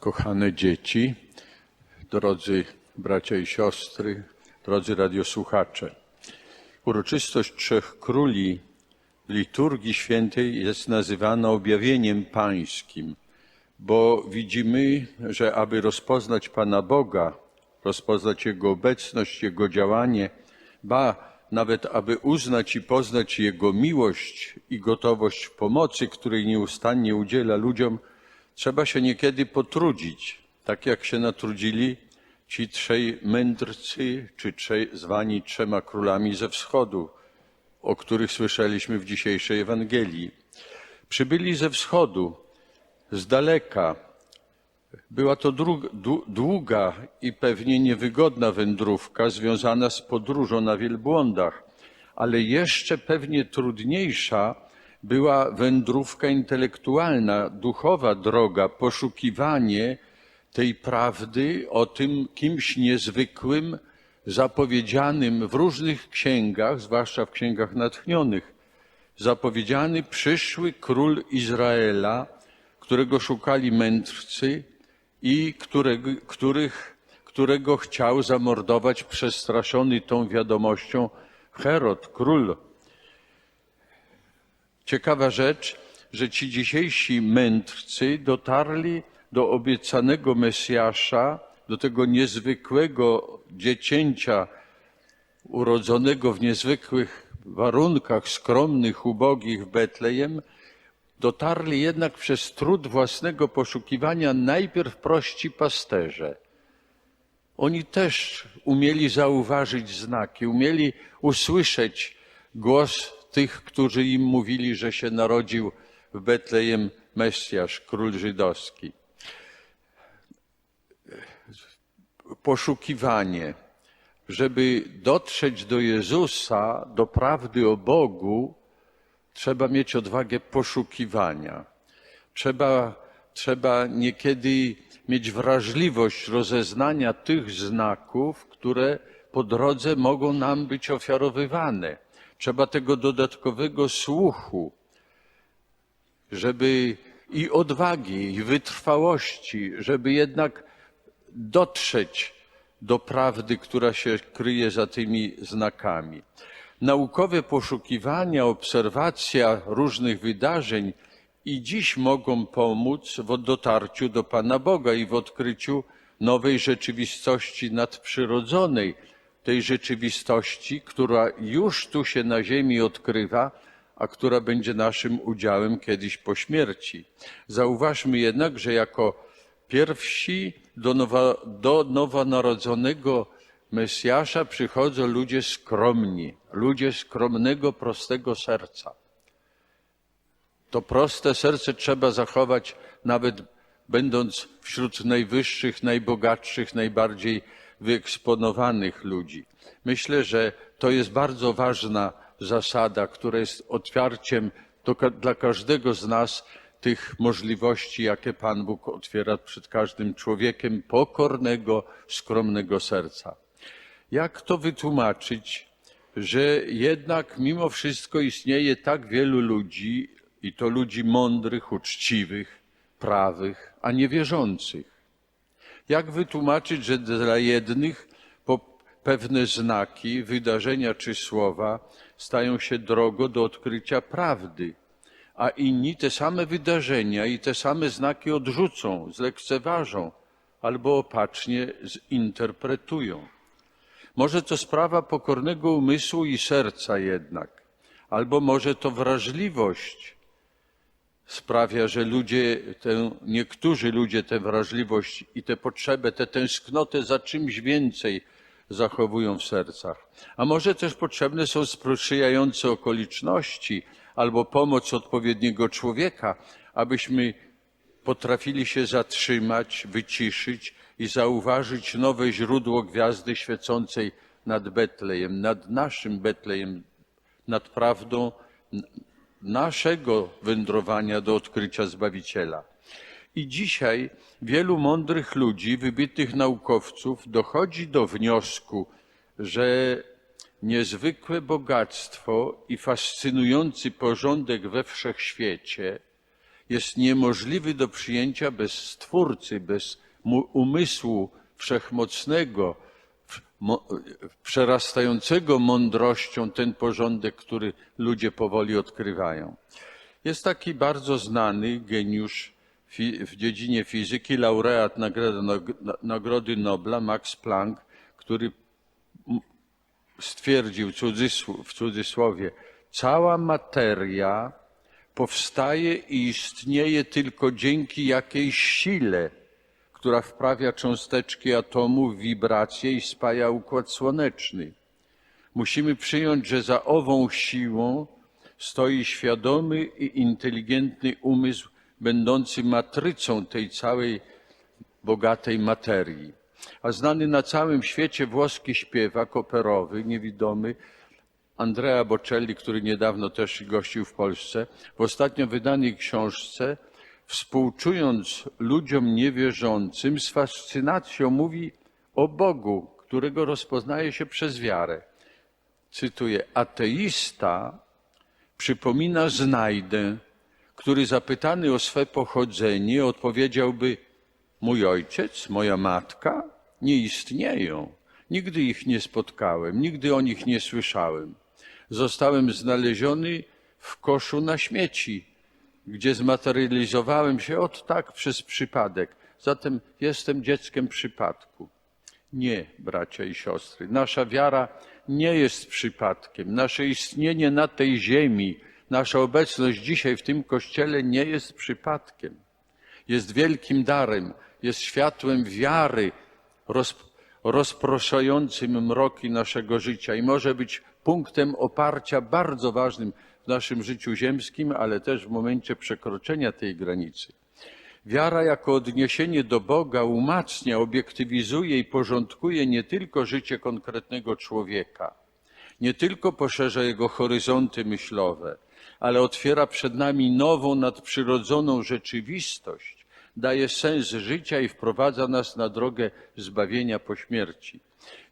kochane dzieci, drodzy bracia i siostry, drodzy radiosłuchacze. Uroczystość Trzech Króli w liturgii świętej jest nazywana objawieniem pańskim, bo widzimy, że aby rozpoznać Pana Boga, rozpoznać Jego obecność, Jego działanie, ba, nawet aby uznać i poznać Jego miłość i gotowość pomocy, której nieustannie udziela ludziom, trzeba się niekiedy potrudzić, tak jak się natrudzili ci trzej mędrcy, czy trzej, zwani trzema królami ze wschodu, o których słyszeliśmy w dzisiejszej Ewangelii. Przybyli ze wschodu, z daleka. Była to długa i pewnie niewygodna wędrówka związana z podróżą na wielbłądach, ale jeszcze pewnie trudniejsza była wędrówka intelektualna, duchowa droga, poszukiwanie tej prawdy o tym kimś niezwykłym, zapowiedzianym w różnych księgach, zwłaszcza w księgach natchnionych, zapowiedziany przyszły król Izraela, którego szukali mędrcy i którego, których, którego chciał zamordować przestraszony tą wiadomością Herod, król. Ciekawa rzecz, że ci dzisiejsi mędrcy dotarli do obiecanego Mesjasza, do tego niezwykłego dziecięcia urodzonego w niezwykłych warunkach, skromnych, ubogich w Betlejem, dotarli jednak przez trud własnego poszukiwania najpierw prości pasterze. Oni też umieli zauważyć znaki, umieli usłyszeć głos tych, którzy im mówili, że się narodził w Betlejem Mesjasz, król żydowski. Poszukiwanie, żeby dotrzeć do Jezusa, do prawdy o Bogu, trzeba mieć odwagę poszukiwania. Trzeba, trzeba niekiedy mieć wrażliwość rozeznania tych znaków, które po drodze mogą nam być ofiarowywane. Trzeba tego dodatkowego słuchu, żeby i odwagi, i wytrwałości, żeby jednak dotrzeć do prawdy, która się kryje za tymi znakami. Naukowe poszukiwania, obserwacja różnych wydarzeń i dziś mogą pomóc w dotarciu do Pana Boga i w odkryciu nowej rzeczywistości nadprzyrodzonej, tej rzeczywistości, która już tu się na ziemi odkrywa, a która będzie naszym udziałem kiedyś po śmierci. Zauważmy jednak, że jako pierwsi do, nowa, do nowonarodzonego Mesjasza przychodzą ludzie skromni, ludzie skromnego, prostego serca. To proste serce trzeba zachować, nawet będąc wśród najwyższych, najbogatszych, najbardziej wyeksponowanych ludzi. Myślę, że to jest bardzo ważna zasada, która jest otwarciem do, dla każdego z nas tych możliwości, jakie Pan Bóg otwiera przed każdym człowiekiem pokornego, skromnego serca. Jak to wytłumaczyć, że jednak mimo wszystko istnieje tak wielu ludzi, i to ludzi mądrych, uczciwych, prawych, a niewierzących? Jak wytłumaczyć, że dla jednych pewne znaki, wydarzenia czy słowa stają się drogą do odkrycia prawdy, a inni te same wydarzenia i te same znaki odrzucą, zlekceważą albo opacznie zinterpretują? Może to sprawa pokornego umysłu i serca jednak, albo może to wrażliwość sprawia, że ludzie, niektórzy ludzie tę wrażliwość i tę potrzebę, tę tęsknotę za czymś więcej zachowują w sercach. A może też potrzebne są sprzyjające okoliczności albo pomoc odpowiedniego człowieka, abyśmy potrafili się zatrzymać, wyciszyć i zauważyć nowe źródło gwiazdy świecącej nad Betlejem, nad naszym Betlejem, nad prawdą naszego wędrowania do odkrycia Zbawiciela. I dzisiaj wielu mądrych ludzi, wybitych naukowców dochodzi do wniosku, że niezwykłe bogactwo i fascynujący porządek we wszechświecie, jest niemożliwy do przyjęcia bez Stwórcy, bez umysłu wszechmocnego, przerastającego mądrością ten porządek, który ludzie powoli odkrywają. Jest taki bardzo znany geniusz w dziedzinie fizyki, laureat Nagrody, Nobla, Max Planck, który stwierdził w cudzysłowie, cała materia powstaje i istnieje tylko dzięki jakiejś sile, która wprawia cząsteczki atomu w wibracje i spaja układ słoneczny. Musimy przyjąć, że za ową siłą stoi świadomy i inteligentny umysł, będący matrycą tej całej bogatej materii. A znany na całym świecie włoski śpiewak operowy, niewidomy, Andrea Bocelli, który niedawno też gościł w Polsce, w ostatnio wydanej książce, współczując ludziom niewierzącym, z fascynacją mówi o Bogu, którego rozpoznaje się przez wiarę. Cytuję: Ateista przypomina znajdę, który zapytany o swe pochodzenie odpowiedziałby: Mój ojciec, moja matka nie istnieją. Nigdy ich nie spotkałem, nigdy o nich nie słyszałem. Zostałem znaleziony w koszu na śmieci, gdzie zmaterializowałem się od tak przez przypadek. Zatem jestem dzieckiem przypadku. Nie, bracia i siostry, nasza wiara nie jest przypadkiem. Nasze istnienie na tej ziemi, nasza obecność dzisiaj w tym kościele nie jest przypadkiem. Jest wielkim darem, jest światłem wiary roz, rozproszającym mroki naszego życia i może być punktem oparcia bardzo ważnym w naszym życiu ziemskim, ale też w momencie przekroczenia tej granicy. Wiara jako odniesienie do Boga umacnia, obiektywizuje i porządkuje nie tylko życie konkretnego człowieka, nie tylko poszerza jego horyzonty myślowe, ale otwiera przed nami nową, nadprzyrodzoną rzeczywistość, daje sens życia i wprowadza nas na drogę zbawienia po śmierci.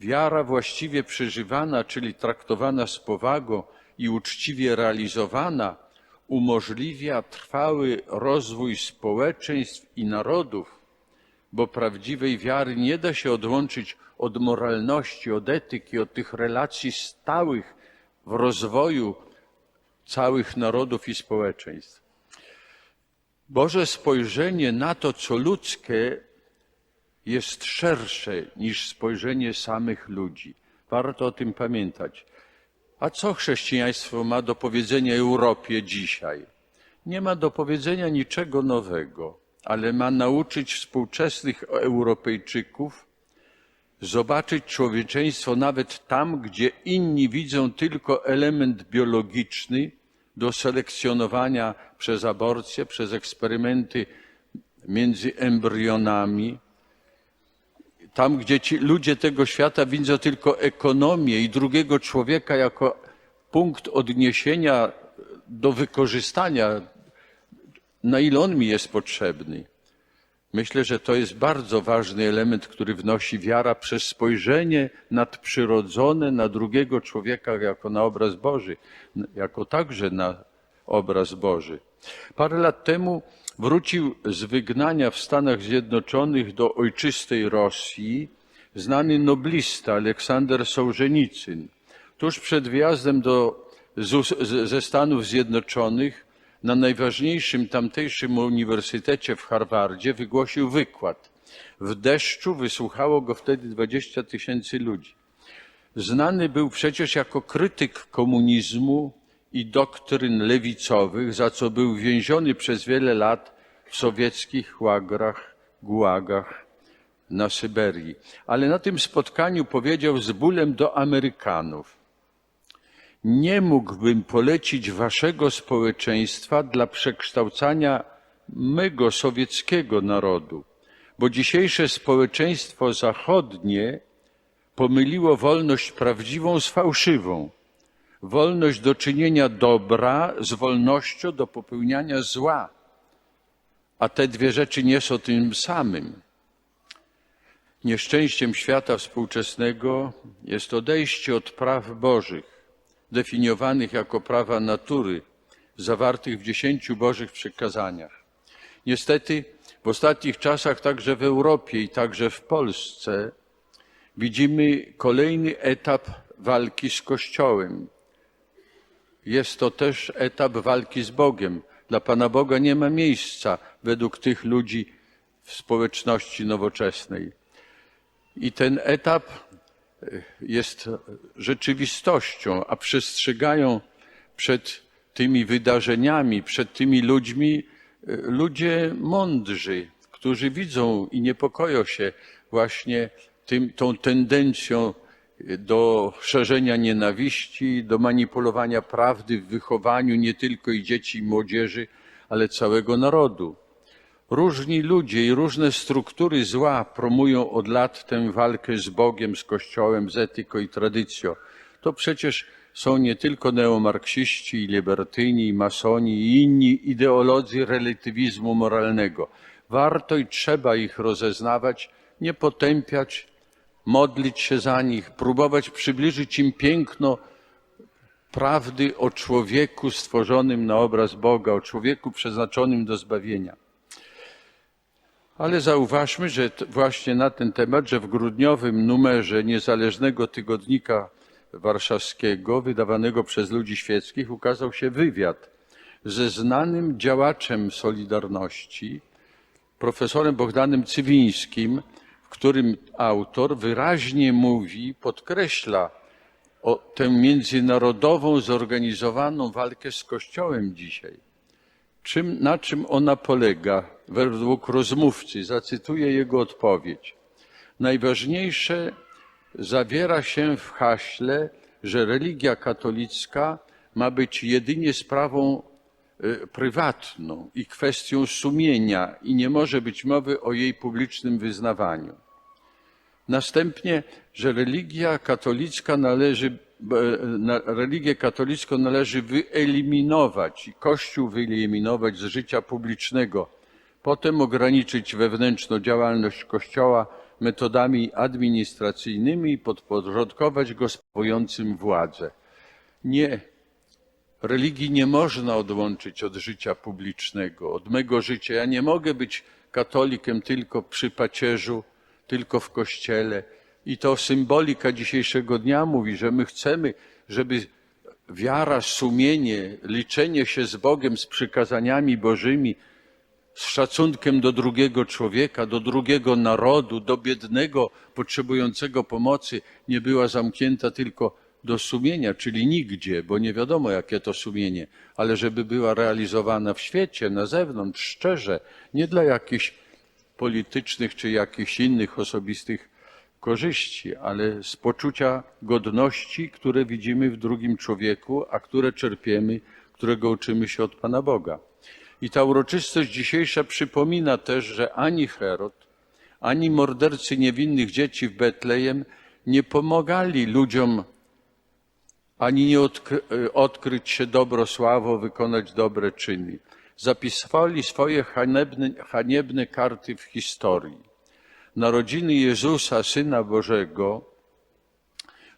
Wiara właściwie przeżywana, czyli traktowana z powagą i uczciwie realizowana, umożliwia trwały rozwój społeczeństw i narodów, bo prawdziwej wiary nie da się odłączyć od moralności, od etyki, od tych relacji stałych w rozwoju całych narodów i społeczeństw. Boże spojrzenie na to, co ludzkie, jest szersze niż spojrzenie samych ludzi. Warto o tym pamiętać. A co chrześcijaństwo ma do powiedzenia Europie dzisiaj? Nie ma do powiedzenia niczego nowego, ale ma nauczyć współczesnych Europejczyków zobaczyć człowieczeństwo nawet tam, gdzie inni widzą tylko element biologiczny do selekcjonowania przez aborcję, przez eksperymenty między embrionami, tam, gdzie ci ludzie tego świata widzą tylko ekonomię i drugiego człowieka jako punkt odniesienia do wykorzystania, na ile on mi jest potrzebny. Myślę, że to jest bardzo ważny element, który wnosi wiara przez spojrzenie nadprzyrodzone na drugiego człowieka jako na obraz Boży, jako także na obraz Boży. Parę lat temu wrócił z wygnania w Stanach Zjednoczonych do ojczystej Rosji znany noblista Aleksander Sołżenicyn. Tuż przed wyjazdem do, ze Stanów Zjednoczonych na najważniejszym tamtejszym uniwersytecie w Harvardzie wygłosił wykład. W deszczu wysłuchało go wtedy 20 tysięcy ludzi. Znany był przecież jako krytyk komunizmu i doktryn lewicowych, za co był więziony przez wiele lat w sowieckich łagrach, gułagach na Syberii. Ale na tym spotkaniu powiedział z bólem do Amerykanów: Nie mógłbym polecić waszego społeczeństwa dla przekształcania mego sowieckiego narodu, bo dzisiejsze społeczeństwo zachodnie pomyliło wolność prawdziwą z fałszywą, wolność do czynienia dobra z wolnością do popełniania zła. A te dwie rzeczy nie są tym samym. Nieszczęściem świata współczesnego jest odejście od praw Bożych, definiowanych jako prawa natury, zawartych w dziesięciu Bożych przykazaniach. Niestety w ostatnich czasach także w Europie i także w Polsce widzimy kolejny etap walki z Kościołem. Jest to też etap walki z Bogiem. Dla Pana Boga nie ma miejsca według tych ludzi w społeczności nowoczesnej. I ten etap e, jest rzeczywistością, a przestrzegają przed tymi wydarzeniami, przed tymi ludźmi e, ludzie mądrzy, którzy widzą i niepokoją się właśnie tym, tą tendencją do szerzenia nienawiści, do manipulowania prawdy w wychowaniu nie tylko i dzieci i młodzieży, ale całego narodu. Różni ludzie i różne struktury zła promują od lat tę walkę z Bogiem, z Kościołem, z etyką i tradycją. To przecież są nie tylko neomarksiści, libertyni, masoni i inni ideolodzy relatywizmu moralnego. Warto i trzeba ich rozeznawać, nie potępiać, modlić się za nich, próbować przybliżyć im piękno prawdy o człowieku stworzonym na obraz Boga, o człowieku przeznaczonym do zbawienia. Ale zauważmy, że właśnie na ten temat, że w grudniowym numerze niezależnego tygodnika warszawskiego, wydawanego przez ludzi świeckich, ukazał się wywiad ze znanym działaczem Solidarności, profesorem Bogdanem Cywińskim, którym autor wyraźnie mówi, podkreśla o tę międzynarodową, zorganizowaną walkę z Kościołem dzisiaj. Czym, na czym ona polega? Według rozmówcy, zacytuję jego odpowiedź. Najważniejsze zawiera się w haśle, że religia katolicka ma być jedynie sprawą prywatną i kwestią sumienia i nie może być mowy o jej publicznym wyznawaniu. Następnie, że religia katolicka należy, e, na, religię katolicką należy wyeliminować i Kościół wyeliminować z życia publicznego, potem ograniczyć wewnętrzną działalność Kościoła metodami administracyjnymi i podporządkować go sprawującym władzę. Nie, religii nie można odłączyć od życia publicznego, od mego życia. Ja nie mogę być katolikiem tylko przy pacierzu, tylko w kościele. I to symbolika dzisiejszego dnia mówi, że my chcemy, żeby wiara, sumienie, liczenie się z Bogiem, z przykazaniami Bożymi, z szacunkiem do drugiego człowieka, do drugiego narodu, do biednego, potrzebującego pomocy, nie była zamknięta tylko do sumienia, czyli nigdzie, bo nie wiadomo, jakie to sumienie, ale żeby była realizowana w świecie, na zewnątrz, szczerze, nie dla jakichś politycznych czy jakichś innych osobistych korzyści, ale z poczucia godności, które widzimy w drugim człowieku, a które czerpiemy, którego uczymy się od Pana Boga. I ta uroczystość dzisiejsza przypomina też, że ani Herod, ani mordercy niewinnych dzieci w Betlejem nie pomagali ludziom ani nie odkry, odkryć się dobro sławo, wykonać dobre czyny. Zapisywali swoje haniebne, haniebne karty w historii. Narodziny Jezusa, Syna Bożego,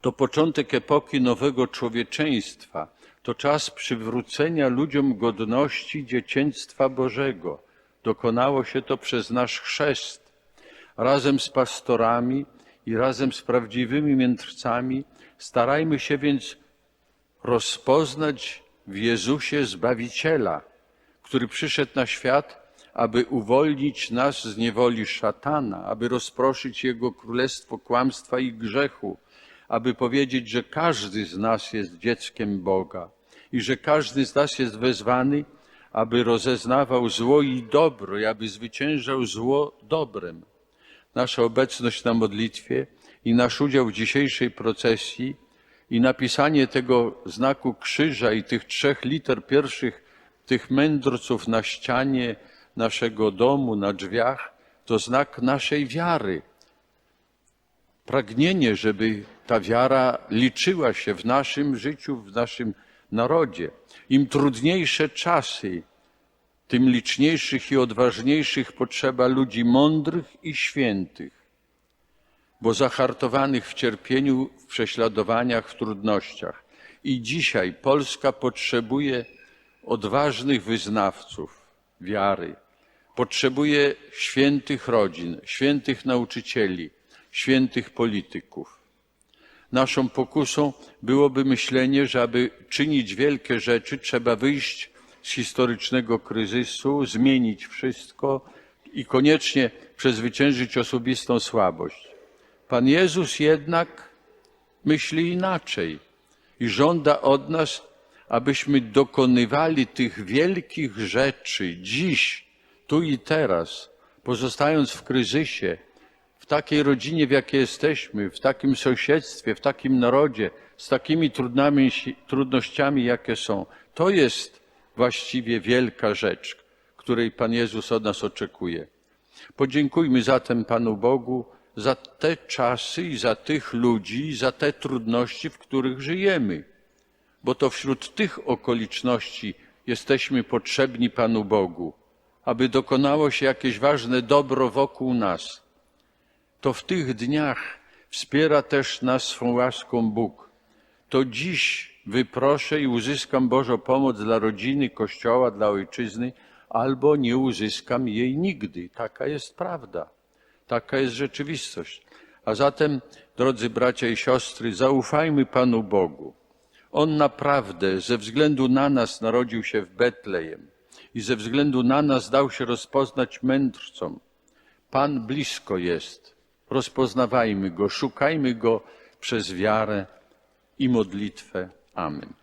to początek epoki nowego człowieczeństwa. To czas przywrócenia ludziom godności dzieciństwa Bożego. Dokonało się to przez nasz chrzest. Razem z pastorami i razem z prawdziwymi mędrcami starajmy się więc rozpoznać w Jezusie Zbawiciela, który przyszedł na świat, aby uwolnić nas z niewoli szatana, aby rozproszyć Jego królestwo kłamstwa i grzechu, aby powiedzieć, że każdy z nas jest dzieckiem Boga i że każdy z nas jest wezwany, aby rozeznawał zło i dobro, i aby zwyciężał zło dobrem. Nasza obecność na modlitwie i nasz udział w dzisiejszej procesji i napisanie tego znaku krzyża i tych trzech liter pierwszych, tych mędrców na ścianie naszego domu, na drzwiach, to znak naszej wiary. Pragnienie, żeby ta wiara liczyła się w naszym życiu, w naszym narodzie. Im trudniejsze czasy, tym liczniejszych i odważniejszych potrzeba ludzi mądrych i świętych bo zahartowanych w cierpieniu, w prześladowaniach, w trudnościach. I dzisiaj Polska potrzebuje odważnych wyznawców wiary, Potrzebuje świętych rodzin, świętych nauczycieli, świętych polityków. Naszą pokusą byłoby myślenie, że aby czynić wielkie rzeczy, trzeba wyjść z historycznego kryzysu, zmienić wszystko i koniecznie przezwyciężyć osobistą słabość. Pan Jezus jednak myśli inaczej i żąda od nas, abyśmy dokonywali tych wielkich rzeczy dziś, tu i teraz, pozostając w kryzysie, w takiej rodzinie, w jakiej jesteśmy, w takim sąsiedztwie, w takim narodzie, z takimi trudnami, trudnościami, jakie są. To jest właściwie wielka rzecz, której Pan Jezus od nas oczekuje. Podziękujmy zatem Panu Bogu za te czasy i za tych ludzi, za te trudności, w których żyjemy, bo to wśród tych okoliczności jesteśmy potrzebni Panu Bogu, aby dokonało się jakieś ważne dobro wokół nas. To w tych dniach wspiera też nas swą łaską Bóg. To dziś wyproszę i uzyskam Bożą pomoc dla rodziny, Kościoła, dla ojczyzny, albo nie uzyskam jej nigdy. Taka jest prawda. Taka jest rzeczywistość. A zatem, drodzy bracia i siostry, zaufajmy Panu Bogu. On naprawdę ze względu na nas narodził się w Betlejem i ze względu na nas dał się rozpoznać mędrcom. Pan blisko jest. Rozpoznawajmy Go, szukajmy Go przez wiarę i modlitwę. Amen.